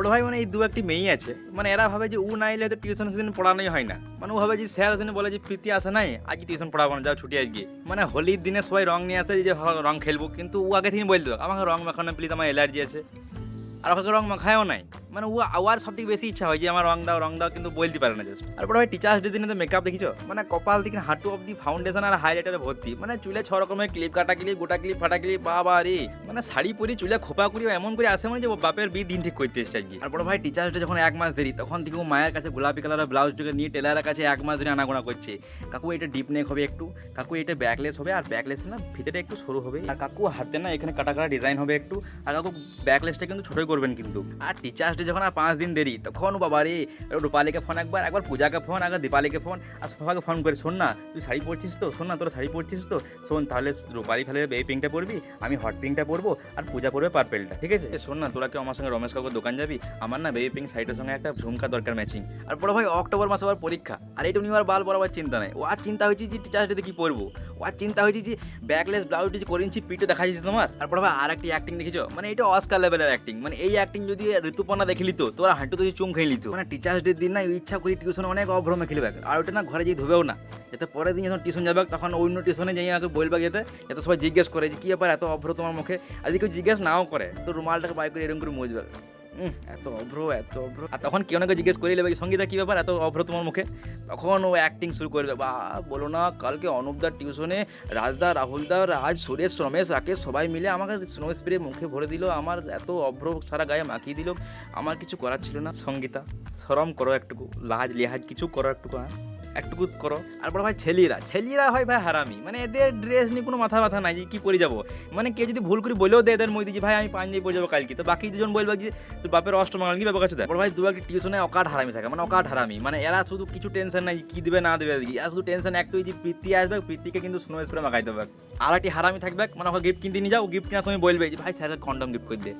বড় ভাই মানে এই দু একটি মেয়ে আছে। মানে এরা ভাবে যে ও না এলে হয়তো টিউশন সেদিন পড়ানোই হয় না। মানে ও ভাবে যে স্যার সেদিন বলে যে, প্রীতি আসে নাই, আজকে টিউশন পড়াবো না, যাও ছুটি আজকে মানে হোলির দিনে সবাই রং নিয়ে আসে যে রং খেলব। কিন্তু ও আগে থেকে বলতো আমাকে রং মাখানো, প্লিজ, আমার অ্যালার্জি আছে। আর ওকে রং মাখায়ও নাই। মানে ও আওয়ার সব থেকে বেশি ইচ্ছা হয় যে আমার রং দাও রং দাও, কিন্তু বলতে পারে না জাস্ট আর পরে ভাই টিচার্স ডে দিনে তো মেকআপ দেখিছো? মানে কপাল থেকে হাঁটু অব্দি ফাউন্ডেশন আর হাইলাইটারে ভর্তি। মানে চুলে ছ রকমের ক্লিপ কাটা ক্লিপ গোটা ক্লিপ ফাটা ক্লিপ বাবা রে। মানে শাড়ি পরি, চুলে খোপা করি এমন করে আসে মানে যে বাপের বিয়ে দিন ঠিক করতে এসছে আর বড় ভাই টিচার্স ডে যখন এক মাস দেরি, তখন থেকে ও মায়ের কাছে গোলাপি কালারের ব্লাউজটাকে নিয়ে টেলারের কাছে এক মাস ধরে আনাগোনা করছে। কাকু এটা ডিপ নেক হবে একটু, কাকু এটা ব্যাকলেস হবে, আর ব্যাকলেস না ভিতরে একটু সরু হবে। আর কাকু হাতে না এখানে কাটা কাটা ডিজাইন হবে একটু, আর কাকু ব্যাকলেসটা কিন্তু ছোটই করবেন কিন্তু। আর টিচার্স ডে যখন আর পাঁচ দিন দেরি তখন বাবা রে রূপালীকে ফোন একবার একবার পূজাকে ফোন একবার দীপালিকে ফোন আর সবাইকে ফোন করে শোন না তুই শাড়ি পরছিস তো শোন না তোর শাড়ি পরছিস তো শোন তাহলে রূপালি ফেলে এই পিঙ্কটা পরবি আমি হট পিঙ্কটা পরবো আর পূজা পরবে পার্পেলটা ঠিক আছে শোন না তোরা কেউ আমার সঙ্গে রমেশ কাকুর দোকান যাবি আমার না বেবি পিঙ্ক শাড়িটার সঙ্গে একটা ঝুমকা দরকার ম্যাচিং আর বড় ভাই অক্টোবর মাসে আবার পরীক্ষা আর এইটা নিয়ে আর বাল বরাবর চিন্তা নাই ও আর চিন্তা হয়েছে যে টিচার্স ডেতে কি পরবো ও আর চিন্তা হয়েছে যে ব্যাকলেস ব্লাউজ যে করে ইঞ্চি পিঠে দেখা যাচ্ছে তোমার আর বড় ভাই আর একটি অ্যাক্টিং দেখেছ মানে এটা অস্কার লেভেলের অ্যাক্টিং মানে এই অ্যাক্টিং যদি ঋতুপর্ণা দেখে লিতো তোরা হাঁটু তুই চুম খেয়ে লিতো মানে টিচার্স ডে দিন না ইচ্ছা করি টিউশন অনেক অভ্রমে খেলবে আর ওটা না ঘরে যেয়ে ধুবেও না। যাতে পরের দিন যখন টিউশন যাবে, তখন অন্য টিউশনে যাই আমাকে বলবে যেতে যাতে সবাই জিজ্ঞেস করে যে, কি ব্যাপার এত অভ্র তোমার মুখে? আর কেউ জিজ্ঞেস নাও করে, তো রুমালটাকে বাই করে এরকম করে মুজবে এত অভ্র এত অভ্র। আর তখন কেউ নাকি জিজ্ঞেস করে নেবে সঙ্গীতা কী ব্যাপার? এত অভ্র তোমার মুখে? তখন ও অ্যাক্টিং শুরু করবে বা বলো না, কালকে অনুপদার টিউশনে রাজদা রাহুলদা রাজ, সুরেশ, রমেশ, রাকেশ, সবাই মিলে আমাকে স্নো স্প্রে মুখে ভরে দিল, আমার এত অভ্র সারা গায়ে মাখিয়ে দিল, আমার কিছু করার ছিল না। সঙ্গীতা সরম করো একটুকু, লাজ, লেহাজ কিছু করো একটুকু হ্যাঁ? একটুকু করো। আর বড় ভাই ছেলিরা ছেলিরা হয় ভাই হারামি। মানে এদের ড্রেস নিয়ে কোনো মাথা ব্যথা নাই যে কি পরে যাব। মানে কে যদি ভুল করে বলেও দেয় এদের মধ্যে যে ভাই, আমি পাঞ্জাবি পরে যাব কালকে। তো বাকি দুজন বলবে যে তুই বাপের অষ্টমঙ্গল কি ব্যাপার কাছে দেয় বড় ভাই দু একটা টিউশনে অকাট হারামি থাকে। মানে অকাট হারামি। মানে এরা শুধু কিছু টেনশন নাই কি দিবে, না দেবে, এরা শুধু টেনশন একটুই যে প্রীতি আসবে, প্রীতিকে কিন্তু স্নো স্প্রে মাখাই দেবে আর একটি হারামি থাকবে মানে ওকে গিফট কিনতে নিয়ে যাও গিফট কেনার সময় বলবে যে, ভাই, স্যার কন্ডম গিফট করে দে।